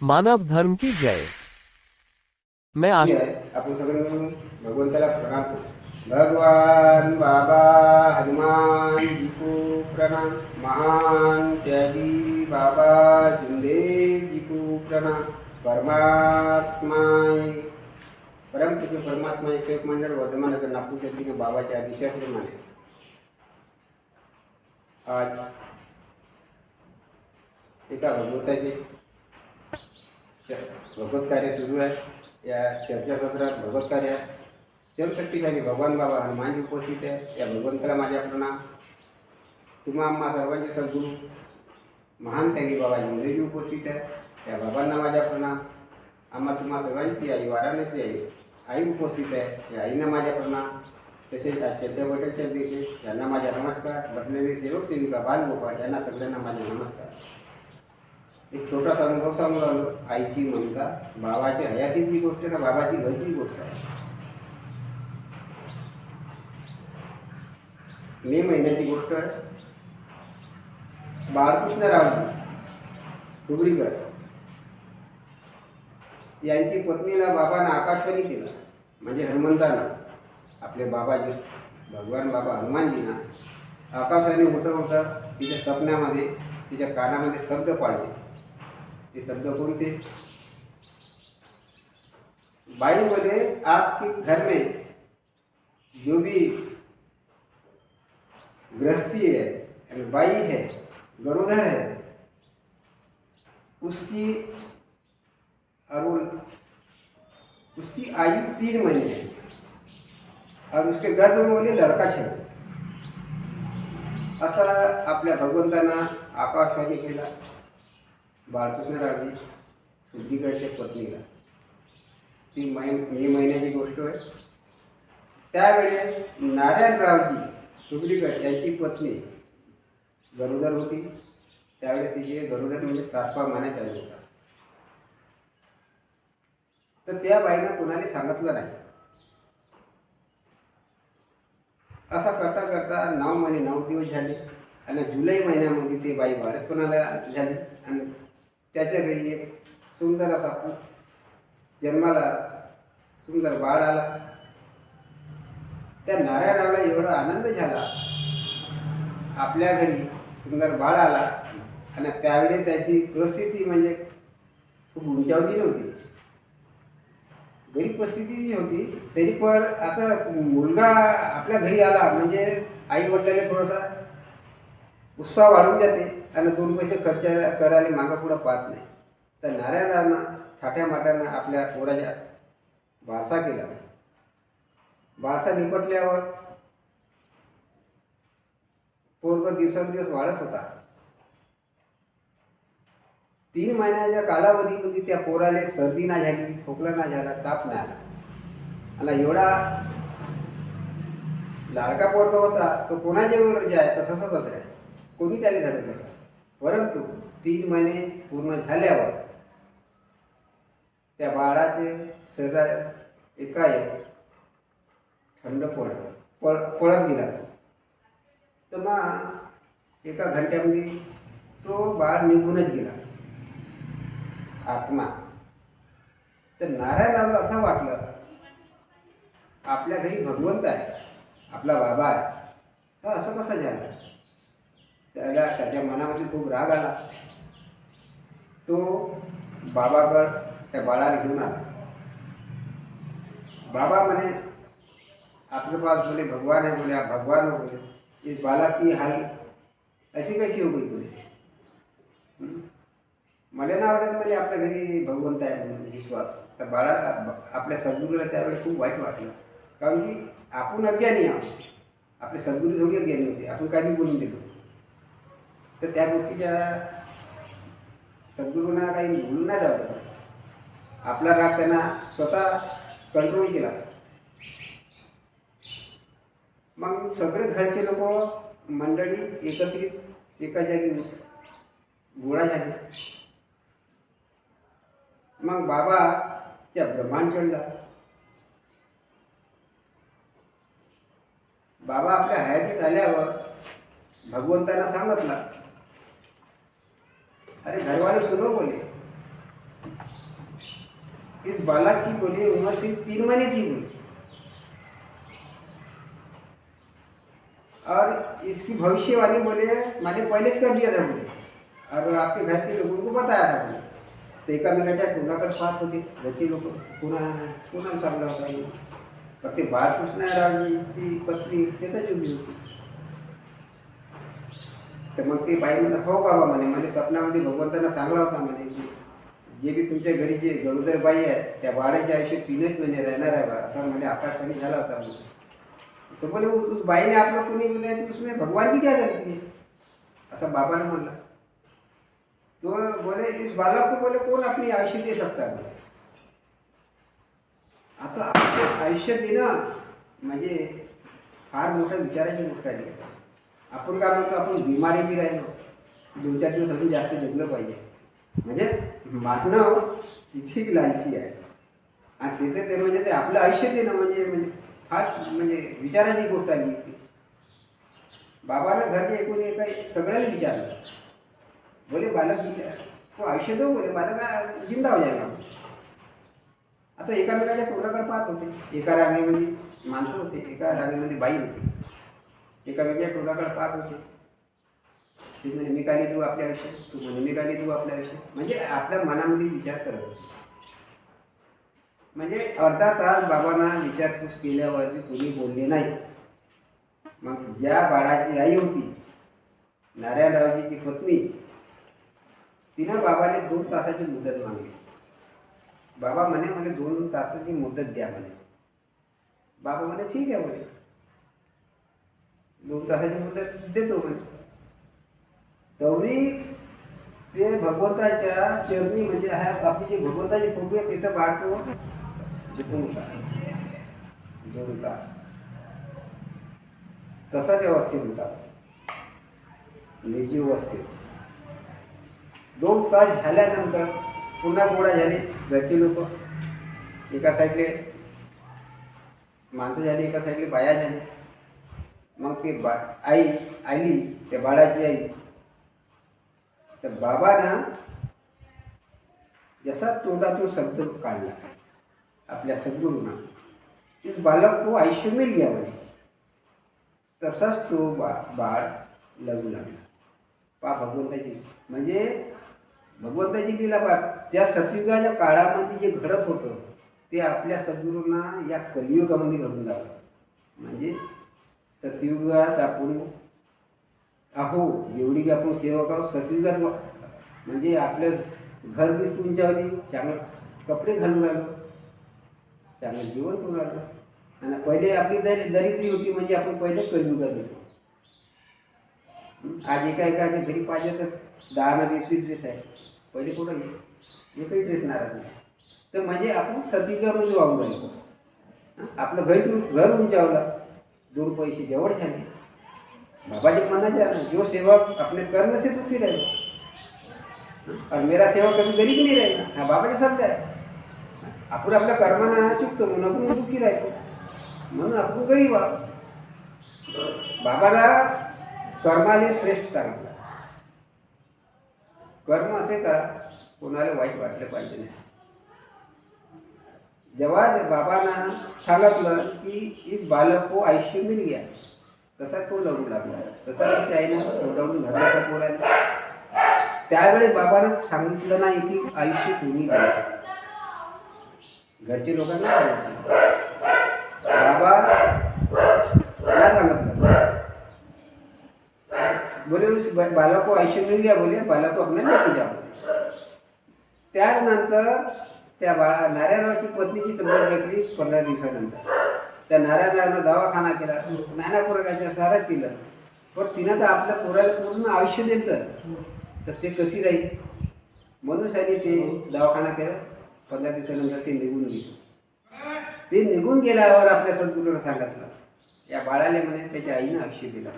मानव धर्म की जय। मैं आहे आपण भगवान बाबा हनुमान जी को प्रणाम। महान त्यागी बाबा जिंदेव जी को प्रणाम। परमात्मा परमपूज्य परमात्मा एक मंडळ वर्धमान नगर नागपूर शक्तीने बाबाच्या आदेशाप्रमाणे आज एका भगवताचे भगवत कार्य सुरू आहे. या चर्चासत्रात भगवत कार्य सर्वशक्तिशाली भगवान बाबा हनुमानजी उपस्थित आहे. या भगवंताला माझ्या प्रणाम. तुम्हा आम्हा सर्वांचे सद्गुरू महान त्यागी बाबा इंद्रजी उपस्थित आहे. या बाबांना माझ्या प्रणाम. आम्हा तुम्हा सर्वांची आई वाराणसी आई आई उपस्थित आहे. या आईना माझ्या प्रणाम. तसेच आज चर्चा दिवशी यांना माझ्या नमस्कार. बसलेले सेवक सेविका बालगोपाळ यांना सगळ्यांना माझे नमस्कार. एक छोटासा अनुभव सांगू लागलो आईची मुलगा बाबाची हयातीची गोष्ट ना बाबाची घरची गोष्ट आहे. मे महिन्याची गोष्ट आहे. बाळकृष्णरावजी डुबरीकर यांची पत्नीला बाबानं आकाशवाणी केलं. म्हणजे हनुमंतानं. आपले बाबाजी भगवान बाबा हनुमानजीना आकाशवाणी होतं होतं तिच्या स्वप्नामध्ये तिच्या कानामध्ये शब्द पाडले. ते शब्द कोणते बाई बोले, आपके घर में जो भी गृहस्थी है बाई है गरोधर है, उसकी और उसकी आयु तीन महीने है। और उसके गर्भ में बोले, लड़का छेड़ असा आपल्या भगवंतांना आकाशवाणी केला। बाळकृष्णरावजी सिद्धिकाच्या पत्नीला. ती मै मे महिन्याची गोष्ट आहे त्यावेळेस नारायणरावजी सुगडीकर यांची पत्नी गरोदर होती. त्यावेळेस तिचे गरोदर म्हणजे सातवा मानायचा आले होता. तर त्या बाईनं कुणाने सांगितलं नाही. असा करता करता नऊ महिने नऊ दिवस झाले. आणि जुलै महिन्यामध्ये ते बाई भारत कोणाला झाली? आणि त्याच्या घरी एक सुंदर असा पू. जन्माला सुंदर बाळ आला. त्या नारायणाला एवढा आनंद झाला. आपल्या घरी सुंदर बाळ आला. आणि त्यावेळी त्याची परिस्थिती म्हणजे खूप उंचावली नव्हती. गरीब परिस्थिती जी होती तरी पण आता मुलगा आपल्या घरी आला. म्हणजे आई वडिलांना थोडासा उत्साह वाढून जाते आणि दोन पैसे खर्च करायला मागं पुढं पाहत नाही. तर नारायणरावनं थाट्या माट्यानं आपल्या पोराच्या बारसा केला. बारसा निपटल्यावर पोरग दिवसेंदिवस वाढत होता. तीन महिन्याच्या कालावधीमध्ये त्या पोराले सर्दी ना झाली खोकला ना झाला ताप नाही आला. आणि एवढा लाडका पोरग होता तो कोणाच्या जाय तर तसंच होत कोणी त्याला धरत परंतु तीन महिने पूर्ण झाल्यावर त्या बाळाचे सदा एकाएक थंड पडत पळ पळत गेला. तर मग एका घंट्यामध्ये तो बाळ निघूनच गेला. आत्मा. तर नारायणाला असं वाटलं आपल्या घरी भगवंत आहे आपला बाबा आहे. हा असं कसं झालं? त्याला त्याच्या मनामध्ये खूप राग आला. तो बाबाकड त्या बाळाला घेऊन आला. बाबा म्हणे आपके पास बोले भगवान है बोले आप भगवान हो बोले. इस बाला की हाल ऐसी कैसी हो गई बोले? मला ना आवडत म्हणजे आपल्या घरी भगवंत आहे म्हणून विश्वास. तर बाळा आपल्या सद्गुरूला त्यावेळी खूप वाईट वाटलं. कारण की आपण अज्ञानी आहोत. आपले सद्गुरू थोडी अज्ञानी होते. आपण काही बोलून दिलो तर त्या गोष्टीच्या सद्गुरूंना काही बोलून नाही जावं आपला राग त्यांना स्वतः कंट्रोल केला. मग सगळे घरचे लोक मंडळी एकत्रित एका जागी गोळा झाले. मग बाबाच्या ब्रह्मांड चढला बाबा आपल्या हयातीत आल्यावर भगवंतांना सांगितला अरे घर वाले सुनो बोले। इस बालक की बोले, उम्र सिर्फ़ तीन महीने थी बोले। और इसकी भविष्यवाणी बोले, मैंने पहले कर दिया था बोले। और आपके घर के लोगों को बताया था बोले। तो एकामेकाच्या तोंडाकडे पाहत होते। घरचे लोक पुन्हा पुन्हा सांगला होता मी. पण ते बाळकृष्णरावची पत्नी त्याचा उभी होती। तर मग ते बाई म्हणलं हो बाबा म्हणे मला स्वप्नामध्ये भगवंतांना सांगला होता म्हणे की जे बी तुमच्या घरी जे गरोदर बाई आहे त्या बाळाच्या आयुष्य तीनच महिने राहणार आहे बा असा म्हणजे आकाशवाणी झाला होता म्हणजे तो बोले उस बाई ने आपको कोणी बोला तो उसमें भगवान की क्या गलती है? ऐसा बाबा ने म्हणला. तो बोले इस बालक को बोले कौन अपनी आयुष्य दे सकता है? बोले. आता आपलं आयुष्य देणं म्हणजे फार मोठं विचाराची गोष्ट आहे आपण काय म्हणतो आपण बिमारी बी राहिलो. दोन चार दिवस अजून जास्त जगलं पाहिजे. म्हणजे मानव किती लालची आहे. आणि तिथे ते म्हणजे ते आपलं आयुष्य देणं म्हणजे म्हणजे फार म्हणजे विचाराची गोष्ट आली ती बाबानं घरचे एकूण एका सगळ्यांनी विचारलं. बोले बालक विचार तो आयुष्य देऊ बोले बालक जिंदा हो जायला. आता एकामेकाच्या तोंडाकडे पाहत होते. एका रांगेमध्ये माणसं होते एका रांगेमध्ये बाई होती. एकामेकाच्या तोंडाकडे पाहत होते. ती म्हणे मी काय देऊ आपल्या तू म्हणे मी देऊ आपल्या म्हणजे आपल्या मनामध्ये विचार करत होते. म्हणजे अर्धा तास बाबांना विचारपूस केल्यावरती कुणी बोलले नाही. मग ज्या बाळाची आई होती नारायणरावजीची पत्नी तिनं बाबाने दोन तासाची मुदत मागली. बाबा म्हणे मला दोन तासाची मुदत द्या म्हणे. बाबा म्हणे ठीक आहे म्हणे. दोन तासाची मुदत देतो म्हणे. गौरी ते भगवंताच्या चरणी म्हणजे हा आपली जी भगवंताची फोटो आहे तिथं बाळतो झुकून होता दोन तास तसा ते अवस्थेत होता निर्जीव अवस्थेत. दोन तास झाल्यानंतर पुन्हा गोळा झाले घरचे लोक. एका साईडले माणसं झाली एका साईडले बाया झाली मग ते बा आई आली त्या बाळाची आई. तर बाबांना जसा तोंडातून शब्द काढला आपल्या सद्गुरूंना इस बालक को आयुष्य मिल गया म्हणे तसाच तो बा बाळ लढू लागला. पा भगवंताची म्हणजे भगवंताची लीला पा त्या सतयुगाच्या काळामध्ये जे घडत होतं ते आपल्या सद्गुरूंना या कलियुगामध्ये घडून लागलं. म्हणजे सतयुगात आपण आहो जेवढी आपण सेवक आहोत सतयुगात म्हणजे आपलं घर दिस उंचावली चांगलं कपडे घालून राहिलो चांगलं जेवण करून राहिलो आणि पहिले आपली दरी दरिद्री होती म्हणजे आपण पहिले कलियुगात होतो. आज एका एकाच्या घरी पाहिजे तर दहा ना दिवशी ड्रेस आहे. पहिले कुठं घे? एकही ड्रेस नाराज नाही. तर म्हणजे आपण सतयुगामध्ये वाहून राहिलो आपलं घर घर उंचावलं. दोन पैसे जवळ झाले. बाबाजी मना जा जो सेवा अपने कर्म से दुखी रहे. आणि और मेरा सेवा कभी गरीब नाही राहील हा बाबाचे शब्द आहे आपण आपल्या कर्मांना चुकतो म्हणून आपण दुखी राहतो. म्हणून आपण गरीब आहोत बाबाला कर्माने श्रेष्ठ सांगितलं. कर्म असे करा कोणाला वाईट वाटलं पाहिजे नाही. जेव्हा बाबांना सांगितलं की इस बालक को आयुष्य मिल गया. तसा तो लढू लागला? तसा त्याच्या आईनं तोडवून घरला पोरायला त्यावेळेस बाबानं सांगितलं नाही की आयुष्य कोणी द्यायचं घरचे लोकांना सांगितलं. बाबा काय सांगितलं. बोले उस बालक को आयुष्य मिल गया बोले बालक को अपने लेके त्यानंतर त्या बाळा नारायणरावची पत्नीची तब्येत देखली पंधरा दिवसानंतर. त्या नारायणरावनं दवाखाना केला नाना पोरगाच्या सारा केलं. पण तिनं तर आपल्या पोराला पूर्ण आयुष्य दिलं. तर ते कशी राहील? म्हणून त्याने ते दवाखाना केला. पंधरा दिवसानंतर ते निघून गेले. ते निघून गेल्यावर आपल्या सद्गुरूला सांगितलं. या बाळाने म्हणे त्याच्या आईनं आयुष्य दिलं.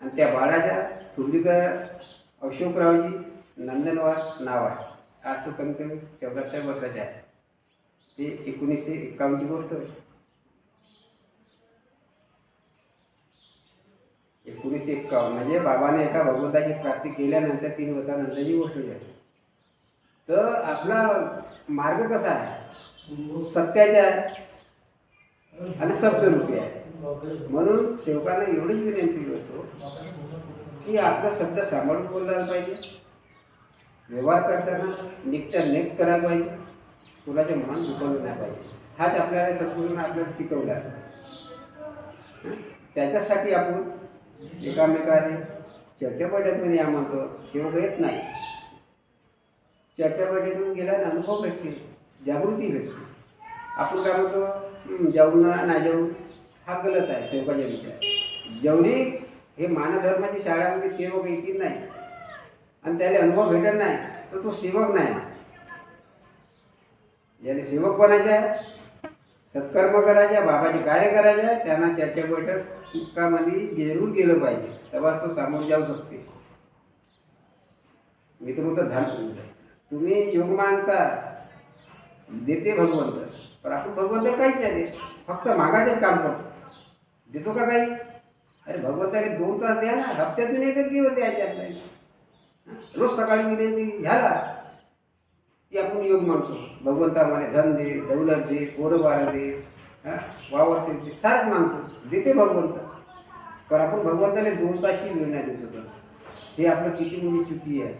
आणि त्या बाळाच्या थोरलीकर अशोकरावजी नंदनवार नाव आहे. आज तो कमी कमी चौऱ्याहत्तर वर्षाचा आहे ते एकोणीसशे एकावन्नची गोष्ट आहे एकोणीसशे एक्कावन्न म्हणजे बाबाने एका भगवंताची प्राप्ती केल्यानंतर तीन वर्षानंतरची गोष्ट झाली तर आपला मार्ग कसा आहे? सत्याचा आहे आणि शब्दरूपी आहे. म्हणून सेवकांना एवढीच विनंती करतो की आपला शब्द सांभाळून बोलायला पाहिजे. व्यवहार करताना निकच्या नेक करायला पाहिजे. कुणाच्या मनात दुखवलं नाही पाहिजे. हाच आपल्याला सद्गुरूंना आपल्याला शिकवला त्याच्यासाठी आपण एकामेकाने चर्चा बैठकमध्ये या म्हणतो सेवक येत नाही. चर्चा बैठकीतून गेल्याने अनुभव भेटते जागृती भेटते आपण काय म्हणतो "हं, जाऊन ना नाही जाऊ हा गलत आहे सेवकाच्या विचार जेवढी हे मानधर्माची शाळामध्ये सेवक येतील नाही. आणि त्याला अनुभव भेटत नाही तर तो सेवक नाही. ज्याला सेवक बनायचे आहे सत्कर्म करायचे बाबाचे कार्य करायचे आहे त्यांना चर्चा बैठकामध्ये जरूर गेलं पाहिजे तेव्हा तो सामोर जाऊ शकते. मित्र तर म्हणतो धन तुम्ही योग मानता देते भगवंत पण आपण भगवंत काहीच नाही देत फक्त मागाचेच काम करतो. देतो का काही? अरे भगवंताने दोन तास द्या ना हप्त्यातून एकच दिवस द्यायचे आपल्याला. रोज सकाळी विनंती झाला ती आपण योग मानतो. भगवंता मला धन दे दौलत दे पोरं दे हं? वावर से दे सारंच मागतो देते भगवंत. पण आपण भगवंताने दोषाची वेळ नाही देऊ शकत. हे आपलं किती मोठी चुकी आहे.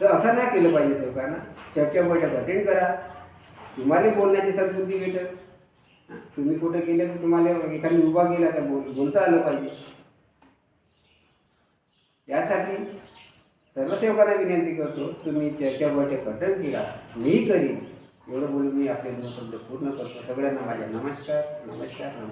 तर असं नाही केलं पाहिजे सरकारनं. चर्चा बैठक अटेंड करा. तुम्हाला बोलण्याची सद्बुद्धी भेटेल. तुम्ही कुठं गेलं तर तुम्हाला एखादी उभा गेला तर बोल बोलता आलं पाहिजे. यासाठी सर्व सेवकांना विनंती करतो तुम्ही चर्चा बैठक अटेंड केला. मीही करीन. एवढं बोलून मी आपले दोन शब्द पूर्ण करतो. सगळ्यांना माझ्या नमस्कार नमस्कार नमस्कार.